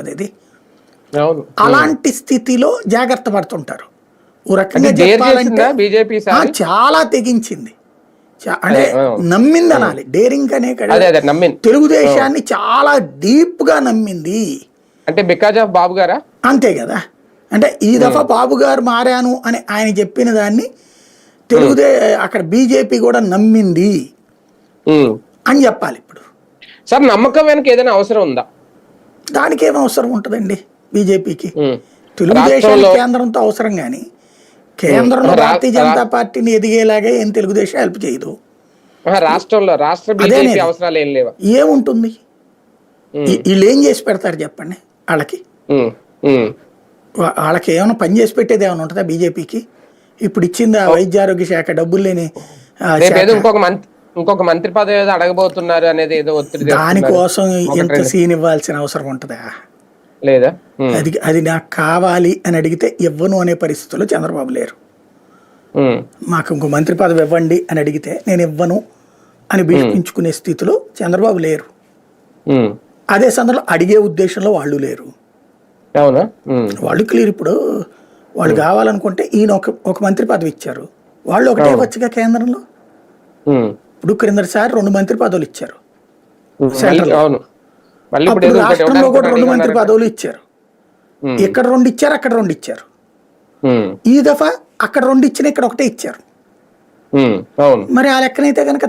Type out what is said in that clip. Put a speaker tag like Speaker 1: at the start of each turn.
Speaker 1: కదా ఇది అలాంటి స్థితిలో జాగ్రత్త పడుతుంటారు. ఓ రకంగా చెప్పాలంటే చాలా తెగించింది. అంటే. నమ్మింది అనాలి డేరింగ్ అనే తెలుగుదేశాన్ని చాలా డీప్గా నమ్మింది.
Speaker 2: అంటే బికాజ్ ఆఫ్ బాబు గారా?
Speaker 1: అంతే కదా. అంటే ఈ దఫా బాబు గారు మారాను అని ఆయన చెప్పిన దాన్ని తెలుగుదే అక్కడ బీజేపీ కూడా నమ్మింది. అని చెప్పాలి ఇప్పుడు.
Speaker 2: సార్ నమ్మకం వెనక ఏదైనా అవసరం ఉందా?
Speaker 1: దానికి ఏం అవసరం ఉంటుందండి బీజేపీకి. తెలుగుదేశం కేంద్రంతో అవసరం కానీ కేంద్రంలో భారతీయ జనతా పార్టీని ఎదిగేలాగే ఏం తెలుగుదేశం హెల్ప్ చేయదు.
Speaker 2: రాష్ట్రంలో రాష్ట్ర. బీజేపీ అవసరాలు ఏం లేవా?
Speaker 1: ఏముంటుంది? వీళ్ళు ఏం చేసి పెడతారు చెప్పండి వాళ్ళకి? వాళ్ళకి ఏమైనా పని చేసి పెట్టేది ఏమైనా ఉంటుందా బీజేపీకి? ఇప్పుడు ఇచ్చింది ఆ వైద్య ఆరోగ్య శాఖ డబ్బులు లేని
Speaker 2: ఇంకొక మంత్రి ఇంకొక మంత్రి పదవి ఏదో అడగబోతున్నారు అనేది ఏదో ఒత్తిడి.
Speaker 1: దానికోసం
Speaker 2: రెండు.
Speaker 1: సీన్ ఇవ్వాల్సిన అవసరం ఉంటుందా
Speaker 2: లేదా.
Speaker 1: అది అది నాకు కావాలి అని అడిగితే ఇవ్వను అనే పరిస్థితుల్లో చంద్రబాబు లేరు. మాకు ఇంకో మంత్రి పదవి ఇవ్వండి అని అడిగితే నేను ఇవ్వను అని భీష్మించుకునే స్థితిలో చంద్రబాబు లేరు. అదే సందర్భంలో అడిగే ఉద్దేశంలో వాళ్ళు లేరు. వాళ్ళు క్లియర్ ఇప్పుడు వాళ్ళు కావాలనుకుంటే ఈయన ఒక ఒక మంత్రి పదవి ఇచ్చారు వాళ్ళు ఒకటే వచ్చుగా కేంద్రంలో. ఇప్పుడు క్రిందటిసారి రెండు మంత్రి పదవులు ఇచ్చారు. అప్పుడు రాష్ట్రంలో కూడా రెండు మంత్రి పదవులు ఇచ్చారు. ఇక్కడ రెండు ఇచ్చారు అక్కడ రెండు ఇచ్చారు. ఈ దఫా అక్కడ రెండు ఇచ్చిన ఇక్కడ ఒకటే ఇచ్చారు. మరి ఆ లెక్కనైతే కనుక